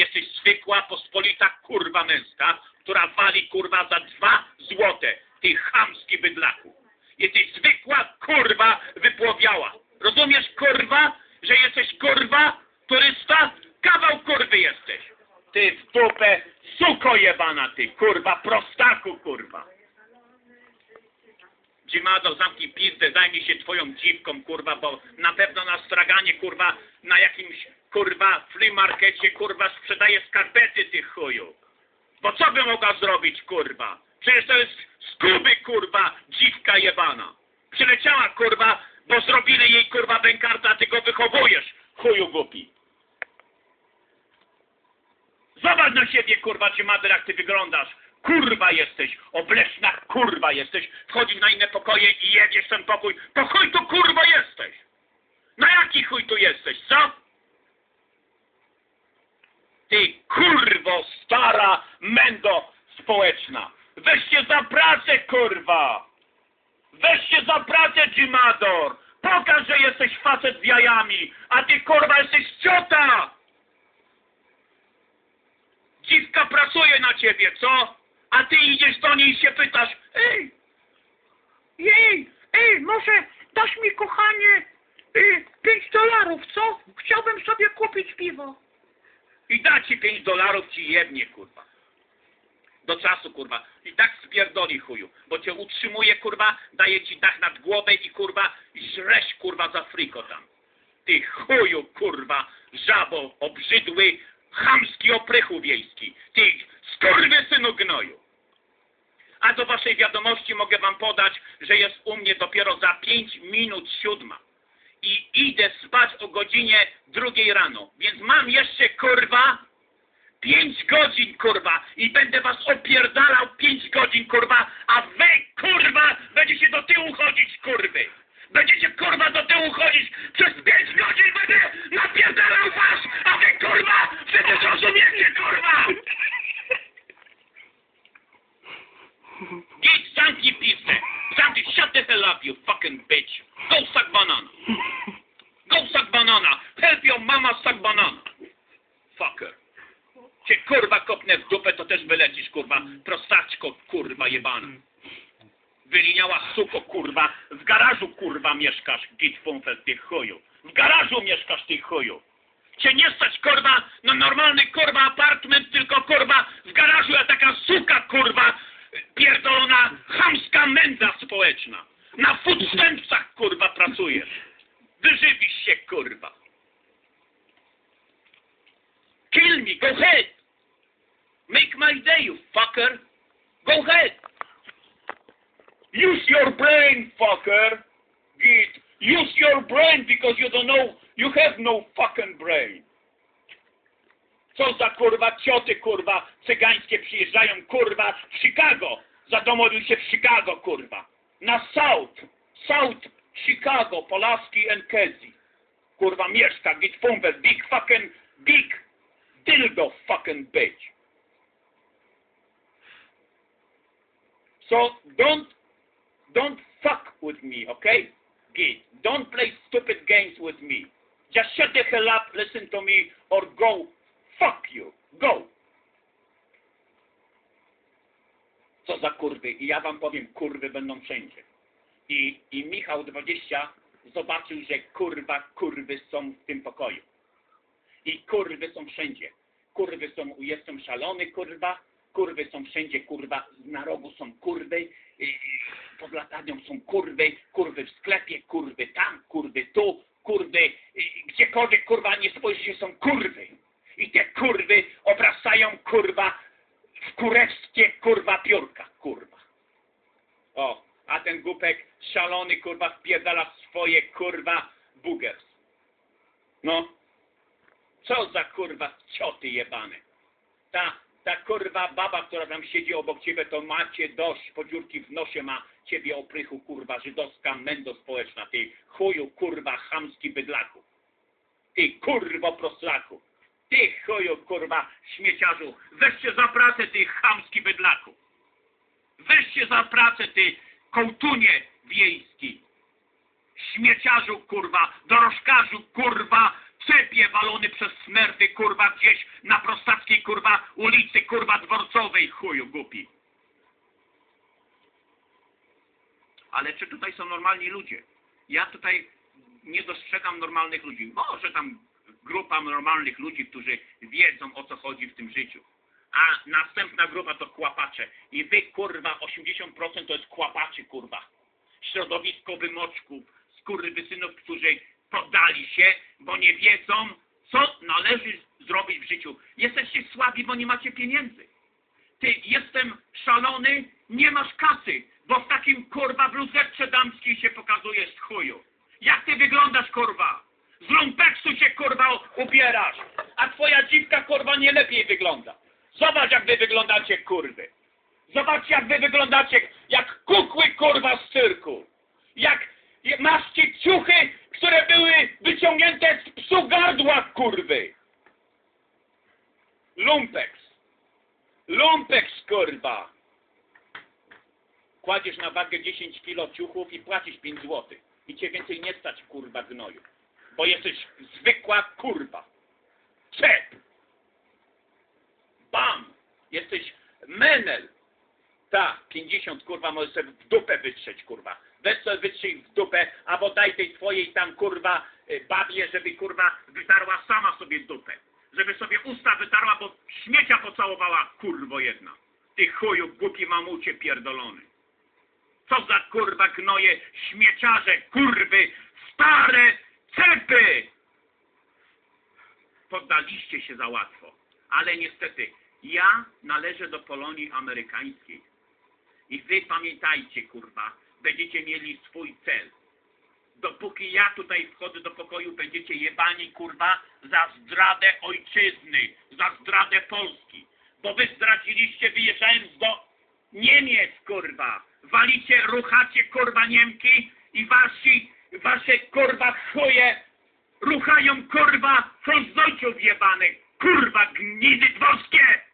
Jesteś zwykła, pospolita kurwa męska, która wali kurwa za dwa złote. Ty chamski bydlaku. Jesteś zwykła kurwa wypłowiała. Rozumiesz kurwa, że jesteś kurwa, turysta? Kawał kurwy jesteś. Ty w dupę, suko jebana ty, kurwa, prostaku kurwa. Dzimado, zamknij pizdę, zajmij się twoją dziwką, kurwa, bo na pewno na straganie, kurwa, na jakimś, kurwa, flea markecie, kurwa, sprzedaje skarpety, tych chuju. Bo co by mogła zrobić, kurwa? Przecież to jest skuby, kurwa, dziwka jebana. Przyleciała, kurwa, bo zrobili jej, kurwa, bękarta, a ty go wychowujesz, chuju głupi. Zobacz na siebie, kurwa, Dzimader, jak ty wyglądasz. Kurwa jesteś, obleśna kurwa jesteś. Wchodzisz na inne pokoje i jedziesz ten pokój. Po chuj tu kurwa jesteś? Na jaki chuj tu jesteś, co? Ty kurwo stara mendo społeczna. Weź się za pracę, kurwa. Weź się za pracę, Jimador. Pokaż, że jesteś facet z jajami, a ty kurwa jesteś ciota. Dziwka pracuje na ciebie, co? A ty idziesz do niej i się pytasz, ej, Jej, ej, może dasz mi, kochanie, y, pięć dolarów, co? Chciałbym sobie kupić piwo. I da ci pięć dolarów, ci jebnie, kurwa. Do czasu, kurwa. I tak spierdoli chuju, bo cię utrzymuje, kurwa, daje ci dach nad głowę i, kurwa, żreś, kurwa, za friko tam. Ty chuju, kurwa, żabo, obrzydły, chamski oprychu wiejski. Ty skurwy synu gnoju. A do waszej wiadomości mogę wam podać, że jest u mnie dopiero za pięć minut siódma. I idę spać o godzinie drugiej rano. Więc mam jeszcze, kurwa, pięć godzin, kurwa. I będę was opierdalał pięć godzin, kurwa. A wy, kurwa, będziecie do tyłu chodzić, kurwy. Będziecie, kurwa, do tyłu chodzić. Cię kurwa kopnę w dupę, to też wylecisz, kurwa. Prostaczko, kurwa jebana. Wyliniała suko, kurwa. W garażu, kurwa, mieszkasz, git funfel, ty chuju. W garażu mieszkasz, ty chuju. Cię nie stać, kurwa, na normalny, kurwa, apartment, tylko, kurwa, w garażu, a taka suka, kurwa, pierdolona, chamska mędza społeczna. Na foodstampsach, kurwa, pracujesz. Wyżywisz się, kurwa. Kill me, go ahead. Make my day, you fucker. Go ahead. Use your brain, fucker. Git. Use your brain because you don't know, you have no fucking brain. Co za kurwa cioty, kurwa, cygańskie przyjeżdżają, kurwa, w Chicago. Zadomowił się w Chicago, kurwa. Na South, South Chicago, Polaski and Kezi. Kurwa, mieszka, git fumbel, big fucking, big dildo fucking bitch. So don't, don't fuck with me, okay? Git, don't play stupid games with me. Just shut the hell up, listen to me, or go fuck you. Go. Co za kurwy. I ja wam powiem, kurwy będą wszędzie. I, i Michał 20 zobaczył, że kurwa, kurwy są w tym pokoju. I kurwy są wszędzie. Kurwy są, jestem szalony, kurwa. Kurwy są wszędzie, kurwa. Na rogu są kurwy. Pod latarnią są kurwy. Kurwy w sklepie, kurwy tam, kurwy tu, kurwy. Gdziekolwiek, kurwa, nie spojrzysz, są kurwy. I te kurwy obracają, kurwa, w kurewskie, kurwa, piórka, kurwa. O, a ten głupek szalony, kurwa, wpierdala swoje, kurwa, bugers. No, co za, kurwa, cioty jebane. Ta, ta, kurwa, baba, która tam siedzi obok ciebie, to macie dość, po dziurki w nosie ma ciebie oprychu, kurwa, żydowska mendo społeczna, ty chuju, kurwa, chamski bydlaku. Ty, kurwo, proslaku. Ty chuju, kurwa, śmieciarzu, weź się za pracę, ty chamski bydlaku. Weź się za pracę, ty kołtunie wiejski. Śmieciarzu, kurwa, dorożkarzu, kurwa, cepie walony przez smerdy, kurwa, gdzieś na prostackiej, kurwa, ulicy, kurwa, dworcowej, chuju głupi. Ale czy tutaj są normalni ludzie? Ja tutaj nie dostrzegam normalnych ludzi. Może tam grupa normalnych ludzi, którzy wiedzą o co chodzi w tym życiu. A następna grupa to kłapacze. I wy, kurwa, 80% to jest kłapaczy, kurwa. Środowisko wymoczków, skurwysynów, którzy poddali się, bo nie wiedzą, co należy zrobić w życiu. Jesteście słabi, bo nie macie pieniędzy. Ty, jestem szalony, nie masz kasy, bo w takim, kurwa, bluzeczce damskiej się pokazujesz, chuju. Jak ty wyglądasz, kurwa? Z lumpeksu się, kurwa, ubierasz. A twoja dziwka, kurwa, nie lepiej wygląda. Zobacz, jak wy wyglądacie, kurwy. Zobaczcie, jak wy wyglądacie, jak kukły, kurwa, z cyrku. Jak macie ciuchy, które były wyciągnięte z psu gardła, kurwy. Lumpeks. Lumpeks, kurwa. Kładziesz na wagę 10 kilo ciuchów i płacisz 5 złotych. I cię więcej nie stać, kurwa, gnoju. Bo jesteś zwykła kurwa. Cep. Bam. Jesteś menel. Tak, 50 kurwa możesz sobie w dupę wytrzeć kurwa. Weź sobie wytrzyj w dupę, albo daj tej twojej tam kurwa y, babie, żeby kurwa wytarła sama sobie dupę. Żeby sobie usta wytarła, bo śmiecia pocałowała kurwo jedna. Ty chuju głupi mamucie pierdolony. Co za kurwa gnoje, śmieciarze, kurwy, stare cepy! Poddaliście się za łatwo. Ale niestety, ja należę do Polonii amerykańskiej. I wy pamiętajcie, kurwa, będziecie mieli swój cel. Dopóki ja tutaj wchodzę do pokoju, będziecie jebani, kurwa, za zdradę ojczyzny, za zdradę Polski. Bo wy zdradziliście, wyjeżdżając do Niemiec, kurwa. Walicie, ruchacie, kurwa, Niemki i wasi, wasze, kurwa, chuje ruchają, kurwa, frontdojczów jebanych. Kurwa, gnidy dworskie!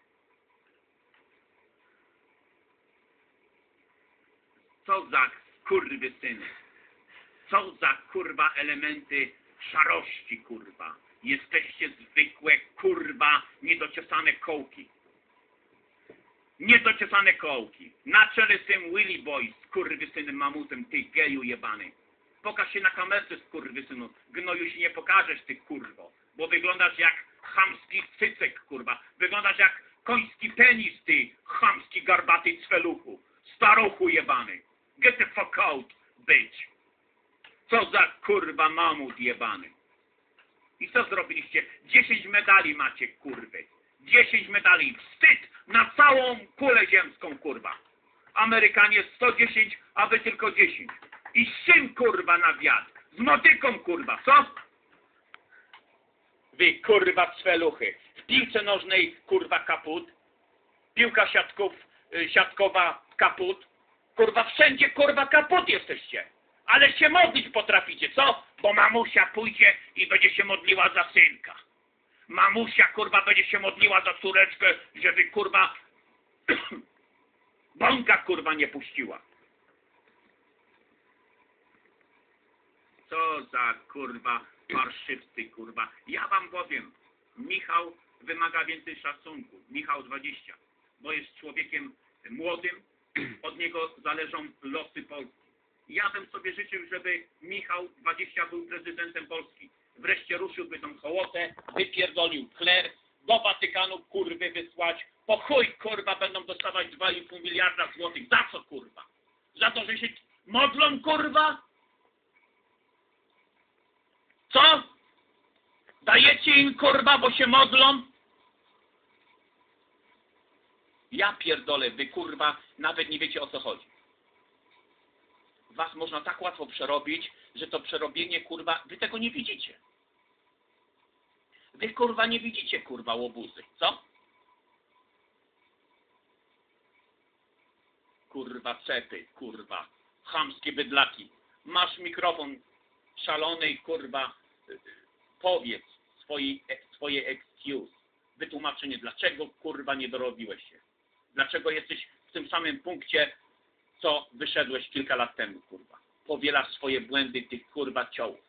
Co za kurwy syny. Co za kurwa elementy szarości, kurwa. Jesteście zwykłe, kurwa, niedociosane kołki. Niedociosane kołki. Na czele z tym Willy Boy, skurwysynem mamutem, ty geju jebany. Pokaż się na kamerce, skurwysynu. Gnoju się nie pokażesz, ty kurwo. Bo wyglądasz jak chamski cycek, kurwa. Wyglądasz jak koński penis, ty chamski garbaty cweluchu. Staruchu jebany. Get the fuck out, bitch. Co za kurwa mamut jebany. I co zrobiliście? 10 medali macie, kurwy. 10 medali. Wstyd na całą kulę ziemską, kurwa. Amerykanie 110, a wy tylko 10. I z czym, kurwa, na wiatr? Z motyką, kurwa, co? Wy, kurwa, cweluchy. W piłce nożnej, kurwa, kaput. Piłka siatków, y, siatkowa, kaput. Kurwa, wszędzie, kurwa, kaput jesteście. Ale się modlić potraficie, co? Bo mamusia pójdzie i będzie się modliła za synka. Mamusia, kurwa, będzie się modliła za córeczkę, żeby, kurwa, bąka, kurwa, nie puściła. Co za, kurwa, parszywcy, kurwa. Ja wam powiem, Michał wymaga więcej szacunku. Michał 20, bo jest człowiekiem młodym, od niego zależą losy Polski. Ja bym sobie życzył, żeby Michał 20 był prezydentem Polski. Wreszcie ruszyłby tą hołotę, wypierdolił kler, do Watykanu kurwy wysłać. Po chuj kurwa będą dostawać 2,5 miliarda złotych. Za co kurwa? Za to, że się modlą kurwa? Co? Dajecie im kurwa, bo się modlą? Ja pierdolę, wy kurwa nawet nie wiecie o co chodzi. Was można tak łatwo przerobić, że to przerobienie kurwa, wy tego nie widzicie. Wy kurwa nie widzicie kurwa łobuzy, co? Kurwa cepy, kurwa, chamskie bydlaki. Masz mikrofon szalony i kurwa powiedz swoi, swoje excuse, wytłumaczenie, dlaczego kurwa nie dorobiłeś się. Dlaczego jesteś w tym samym punkcie, co wyszedłeś kilka lat temu, kurwa. Powielasz swoje błędy tych kurwa ciołów.